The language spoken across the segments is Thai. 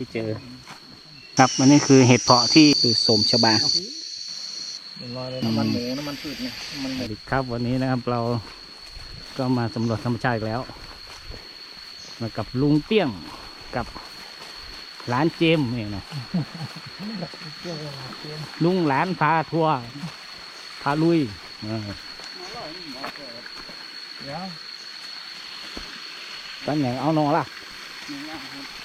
ที่เจอ ครับอันนี้คือเห็ดเพาะที่คือสมชบาเรียบร้อยเลยน้ำมันหมูน้ำมันพืชเนี่ยน้ำมันหสมูวัสดีครับวันนี้นะครับเราก็มาสำรวจธรรมชาติอีกแล้ว มากับลุงเตี้ยงกับหลานเจมส์นี่นะเกี่ยวกับเกี่ยวลุงหลานพาทัวร์พาลุยเออเดี๋ยว ตอนอย่างเอานอล่ะนอ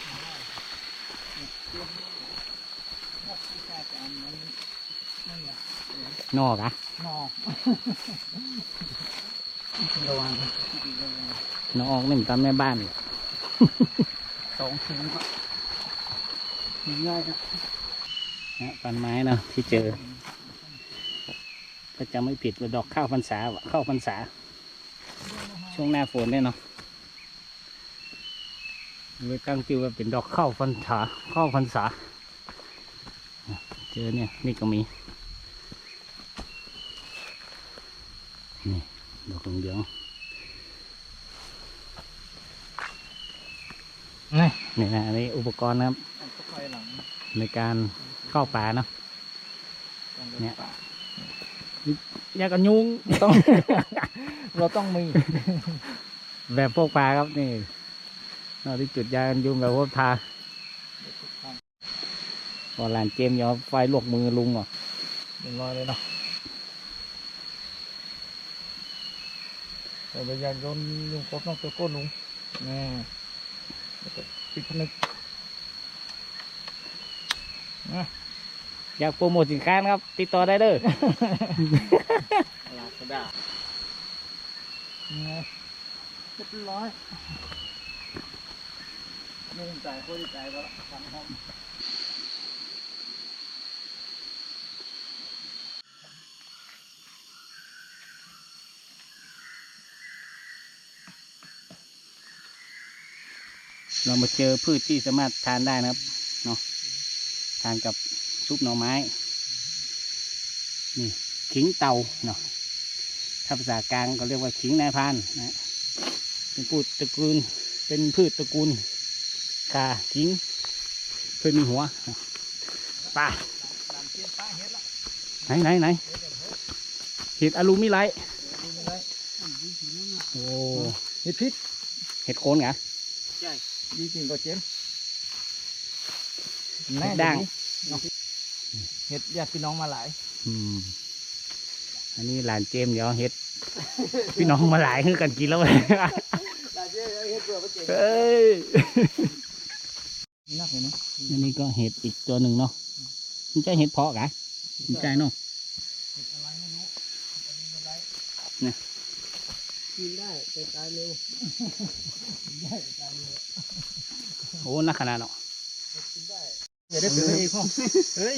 กอะนอกระวังนอกนี่มันตามแม่บ้านเลยสองชิ้นก็ง่ายครับนะปันไม้เนาะที่เจอก็จะไม่ผิดว่าดอกข้าวพรรษาว่ะข้าวพรรษา ช่วงหน้าฝนเนี่ยเนาะ เลยตั้งชื่อว่าเป็นดอกข้าวพรรษาข้าวพรรษาเจอเนี่ยนี่ก็มีนี่ดอกเหลืองนี่ๆนี่นะอันนี้อุปกรณ์นะครับอันก็ไฟหลังในการเข้าป่าเนาะเนี่ยยากันยุงต้อง เราต้องมีแบบพวกปลาครับนี่ เราที่จุดยากันยุงแบบพวกทาพอหลานเจมส์ยอมไฟลวกมือลุงอะเรียบร้อยเลยเนาะแต่ไปยานยนต์ลุงครบต้องตัวก้นลุงนี่แล้วก็ปิดผนึกนะอยากโปรโมทสินค้านะครับ ติดต่อได้เด้อลาดกระดาษนี่เรียบร้อย นี่จ่ายคนที่จ่ายแล้วสั่งห้องเรามาเจอพืชที่สามารถทานได้นะครับเนาะทานกับซุปหน่อไม้ นี่ขิงเตาเนาะถ้าภาษากลางก็เรียกว่าขิงนายพรานนะเป็นพืชตระกูลเป็นพืชตระกูล คาขิงเคยมีหัวเนาะไป่าตามเชียนป้าเฮ็ดละไหนไหนไหนเห็ดอลูมิไลท์ดูนี่เลยโอ้เฮ็ดพิษเห็ดโคนเหรอใช่ดีจริงก็เจมเห็ดด่างเนาะเฮ็ดญาติพี่น้องมาหลายอืมอันนี้หลานเจมส์เดี๋ยวเห็ดพี่น้องมาหลายคือกันกินแล้วเว้ยหลายเจ๊เฮ็ดเบื่อก็เจมเฮ้ย นักเลยเนาะอันนี้ก็เห็ดอีกตัวหนึ่งเนาะมันใช่เห็ดเพาะกะมันใช่เนาะเฮ็ดอะไรไม่รู้อันนี้เป็นไรเนี่ยกินได้แต่ตายเร็วกินได้แต่ตายเร็วโอ้นักขนาดเนาะกินได้อย่าได้เปลือยอีกพ่อเฮ้ย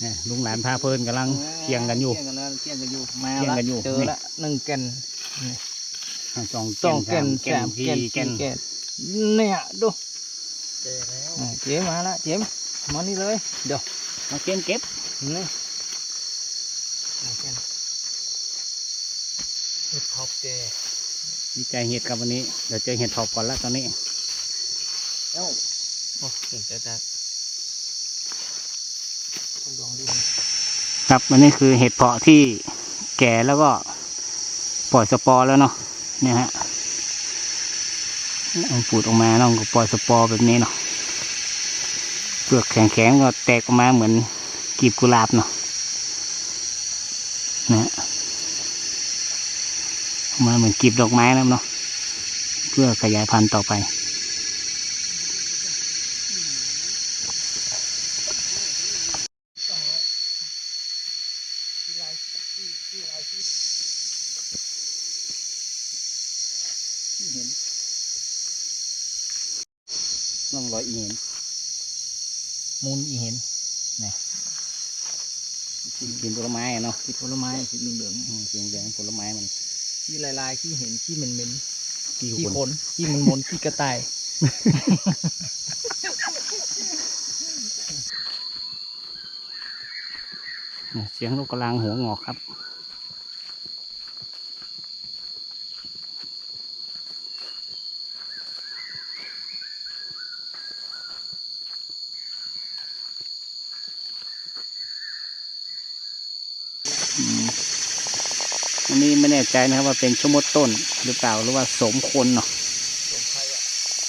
เนี่ยลุงหลานพาเพลินกำลังเคียงกันอยู่เที่ยงกันแล้วเที่ยงกันอยู่มาเที่ยงละกันอยู่เจอนี่ละหนึ่งแก่นสองสองแก่นสาสามมแก่นสี่แก่นสี่แก่นเนี่ยดูอ่า เจ๊มาละเจ๊มมานี่เลยเดี๋ยวมาเก็บเก็บนี่มาแก่นเห็ดท็อปเจดีใจเห็ดครับวันนี้ เดี๋ยวเจอเห็ดถอบก่อนละตอนนี้เอ้าโอ้เก่งจัดจัดต้องลองดูครับอันนี้คือเห็ดเพาะที่แก่แล้วก็ปล่อยสปอร์แล้วเนาะเนี่ยฮะ เอาปูดออกมาน้องก็ปล่อยสปอร์แบบนี้เนาะเปลือกแข็งๆก็แตกออกมาเหมือนกีบกุหลาบเนาะนะมาเหมือนกีบดอกไม้นะเนาะเพื่อขยายพันธุ์ต่อไป ต้องรอยอีเห็น มูลอีเห็นกินผลไม้อะเนาะที่ผลไม้สีเหลืองอืมสีเหลืองผลไม้มันๆที่ลายๆที่เห็นที่เหม็นที่ๆที่คนขนที่มันมนๆที่กระต่ายเนี่ยเสียงลูกกระลางหัวงอกครับ นนี้ไม่แน่ ใจนะครับว่าเป็นชะมดต้นหรือเปล่าหรือว่าสมคนเนาะสมไทยอะ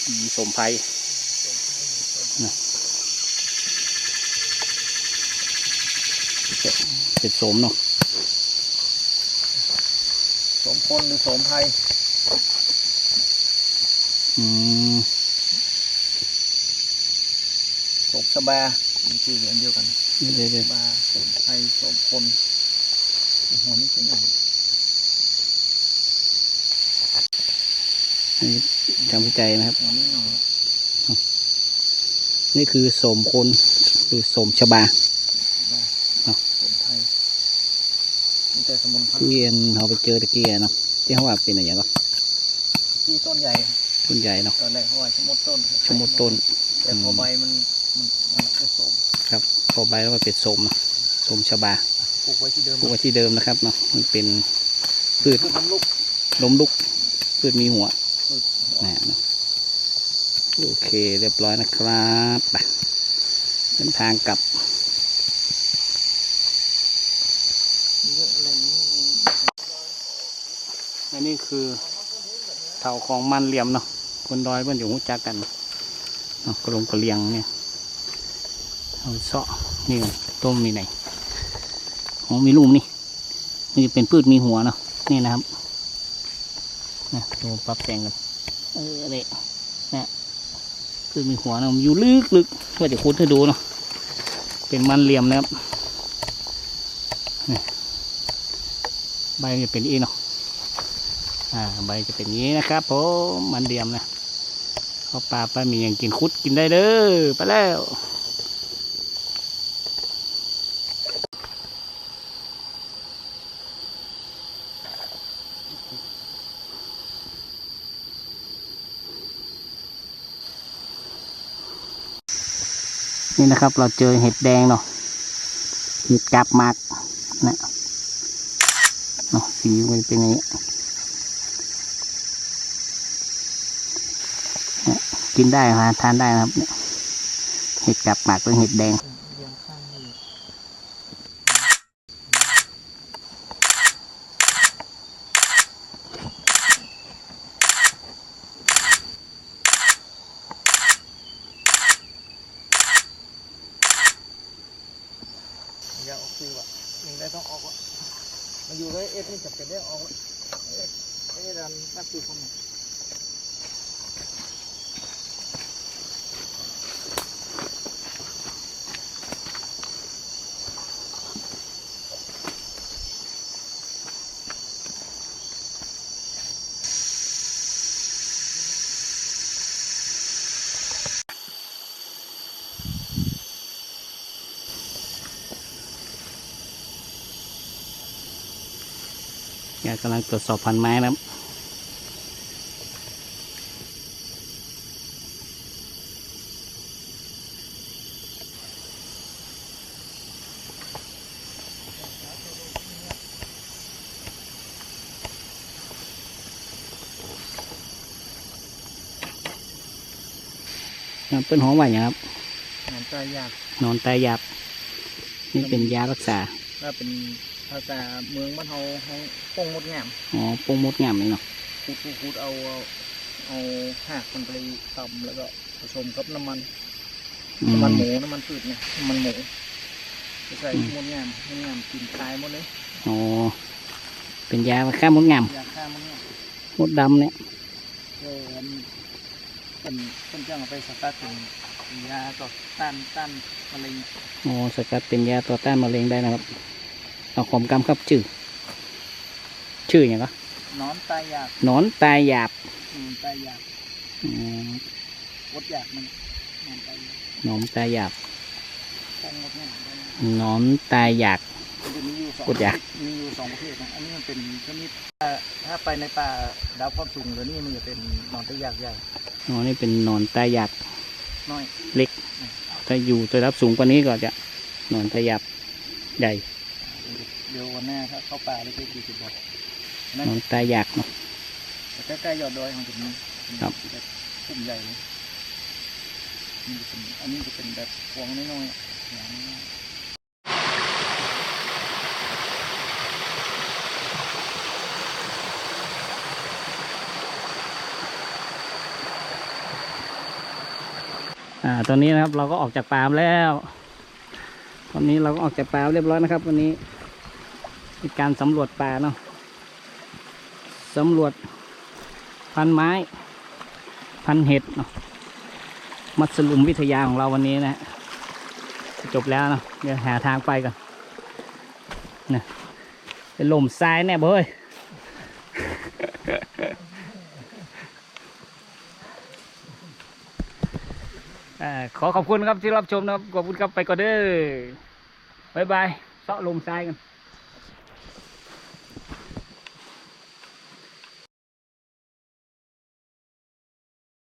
อืมสมไพรสมไทยสมเป็นสมเนาะสมคนหรือสมไทยอืมสมชบามันชื่ออันเดียวกันเดี๋ยวชบาสมไทยสมคนหัวนี่ก็ใหญ่ๆอัน ทำวิจัยนะครับหัวนี่หน่อยนี่คือสมคนหรือสมชบาชบาเอ้าสมไทยมีแต่สมุนไพรที่เอ็นเราไปเจอตะเกียเนาะที่เขาว่าเป็นอะไรก็ที่ต้นใหญ่ต้นใหญ่เนาะตอนแรกเขาว่าชะมดต้นชะมดต้น แต่พอใบมันมันมันผสมครับพอใบแล้วก็เป็นสมเนาะสมชบาปลูกไว้ที่เดิมปลูกไว้ที่เดิมนะครับเนาะมันเป็นพืชพืชน้ำลูกล้มลุกพืชมีหัวพืชหัว นะโอเคเรียบร้อยนะครับไปเดินทางกลับอะอะไรนี่และนี่คือเถาของมันเหลี่ยมเนาะคนดอยเพื่อนอยู่หูจักกันเนาะกระลงกระเลียงเนี่ยเอาเสาะนี่ต้มมีไหนขอ๋อมีลูกนี่มันจะเป็นพืชมีหัวเนาะนี่นะครับ นะดูปรับแต่งกันเอออะไรเนี่ยพืชมีหัวนะมันอยู่ลึกลึกว่าจะคุ้นให้ดูเนาะเป็นมันเหลี่ยมนะครับนี่ใบจะเป็นอีเนาะอ่าใบจะเป็นนี้นะครับผมมันเดียมนะเขาปลาไปมีอย่างกินคุดกินได้เด้อไปแล้ว นี่นะครับ เราเจอเห็ดแดงเนาะเห็ดกาบหมากนะเนาะสีมันเป็นอย่างนี้กินได้ครับทานได้นะครับเห็ดกับหมากเป็นเห็ดแดงนี่อย่าออกซิวอะยังได้ต้องออกอะมาอยู่เลยเอ็ดนี่ จะเป็นได้ออกอะเอาได้รันนักสืบคนไหน ยายกำลังตรวจสอบพันไม้นะครับ น้ำเปิ้นหอมไหวอย่างครับหนอนใจยากนอนตายหยาบนี่เป็นยารักษา ถ้าเป็น ภาษาเมืองบ้านเฮาเฮาป้งมดงามอ๋อโปงมดงามเลยเนาะคูดคูดคูดเอาเอาเอาหากมันไปตำแล้วก็ผสมกับน้ำมันอืน้ำมันมหมูน้ำมันพืชเนี่ยน้ำมันหมูไปใส่อืมมดงามมดงามกินคายหมดเลยอ๋อเป็นยาฆ่ามดงามยาฆ่ามดงามมดดำเนี่ยเอออันเป็นเป็นจ้างเอาไปสกัดเป็นเป็นยาต่อต้านต้านมะเร็งอ๋อสกัดเป็นยาต่อต้านมะเร็งได้นะครับ เอาขอมกำครับชื่อ ชื่ออย่างก็นอนตายยากหนอนตายหยาบอืมตายยากอืมวดยากมันนอนตายยากหนอนตายหยาบป้งมดงามหนอนตายหยาบมันจะมีอยู่สองวดยากมีอยู่สองประเภทนะอันนี้มันเป็นชนิดถ้าถ้าไปในป่าดาวความสูงหรือนี่มันจะเป็นนอนตายยากใหญ่อ๋อนี่เป็นหนอนตายหยาบน้อยเล็กถ้าอยู่ระดับสูงกว่านี้ก็จะหนอนตายหยาบใหญ่ เดี๋ยววันหน้าถ้าเข้าป่าไปเจอกี่สิบบอกนั่มันตายอยากเนาะใกล้ๆยอดดอยของจุดนี้ครับกลุ่มใหญ่เลยนี่จะเป็นอันนี้จะเป็นแบบพวงน้อยๆอย่างนี้่าตอนนี้นะครับเราก็ออกจากปามแล้ว ตอนนี้เราก็ออกจากปามเรียบร้อยนะครับ วันนี้ มีการสำรวจป่าเนาะสำรวจพันไม้ พันเห็ดเนาะมัสลุมวิทยาของเราวันนี้นะฮะจบแล้วเนาะเดี๋ยวหาทางไปก่อนนะเป็นลมทรายแน่เบ้ยขอขอบคุณครับที่รับชมนะครับ ขอบคุณครับไปก่อนเด้อบ๊ายบายเสาะลมทรายกัน